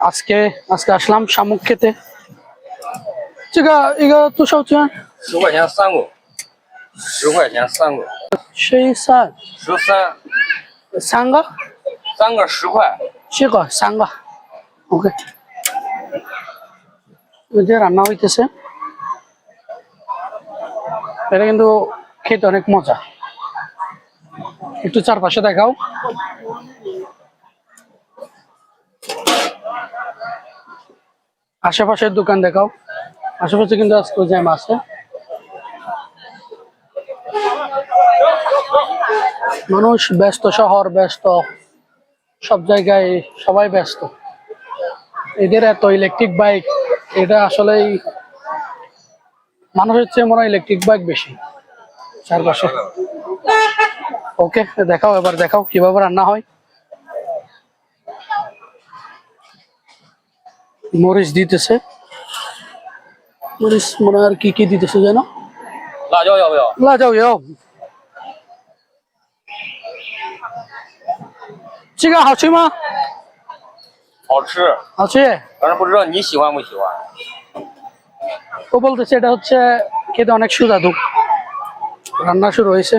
আজকে আজকে আসলাম শামুক খেতে। সেই সাঙ্গা? সাঙ্গা ওকে। রান্না হইতেছে। এটা কিন্তু খেতে অনেক মজা। একটু চারপাশে দেখাও। আশেপাশের দোকান দেখাও। আশেপাশে কিন্তু আজকে জ্যাম আছে। মানুষ ব্যস্ত, শহর ব্যস্ত। সব জায়গায় সবাই ব্যস্ত। এদের এত ইলেকট্রিক বাইক এটা আসলেই মানুষের চেয়ে মনে হয় ইলেকট্রিক বাইক বেশি চারপাশে। ওকে দেখাও এবার, দেখাও কীভাবে রান্না হয়। মরিচ দিতেছে মরিচ মনে হয় আর কি কি দিতেছে যেন 辣椒要不要？辣椒油这个好吃吗？好吃，好吃。反正不知道你喜欢不喜欢。 ও বলতেছে এটা হচ্ছে খেতে অনেক সুস্বাদু রান্না শুরু হয়েছে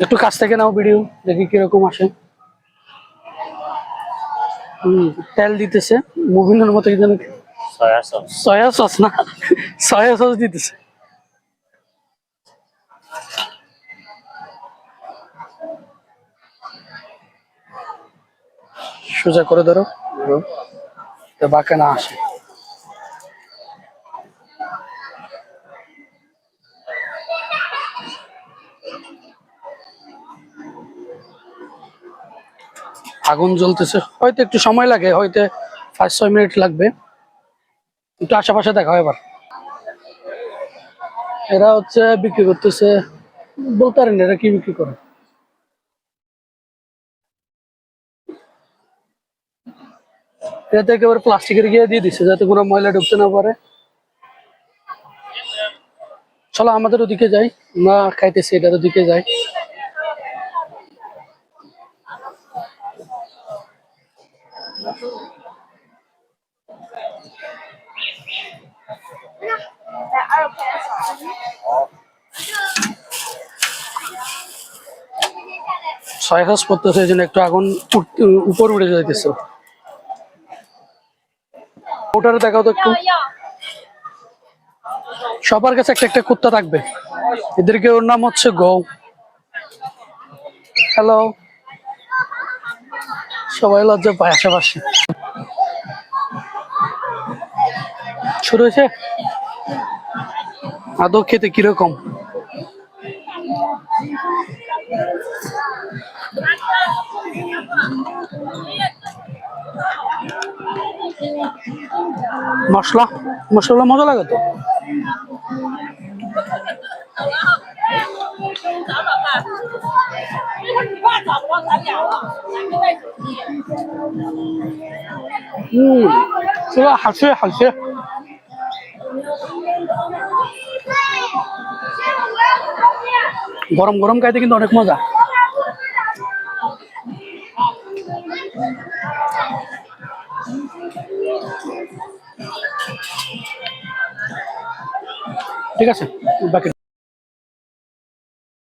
একটু কাছ থেকে নাও ভিডিও দেখি কিরকম আসে হম তেল দিতেছে। মুভিনের মতো সয়া সস সয়া সস না? সয়া সস দিতেছে। সোজা করে ধরো। বাকে না আসে। আগুন জ্বলতেছে। হয়তো একটু সময় লাগে, হয়তো পাঁচ, ছয় মিনিট লাগবে। একটু আশেপাশে দেখা হয় এবার। এরা হচ্ছে বিক্রি করতেছে। বলতে পারেন এরা কি বিক্রি করে? একেবারে প্লাস্টিকের গিয়ে দিয়ে দিচ্ছে যাতে কোনো ময়লা ঢুকতে না পারে। চলো আমাদের ওদিকে যাই না খাইতেছি, এটার ওদিকে যাই। ছয় হাস পড়তেছে, এই জন্য একটু আগুন উপর উঠে যাইতেছে। ওটারে দেখাও তো একটু। সবার কাছে একটা একটা কুত্তা থাকবে। এদেরকে ওর নাম হচ্ছে গৌ। হ্যালো সবাই লজ্জা পায় আশেপাশে। শুরু হয়েছে? আদৌ খেতে কীরকম? মশলা? মশলা মজা লাগে তো? হুম সেটা হাসে হাসে গরম গরম খাইতে কিন্তু অনেক মজা। ঠিক আছে বাকি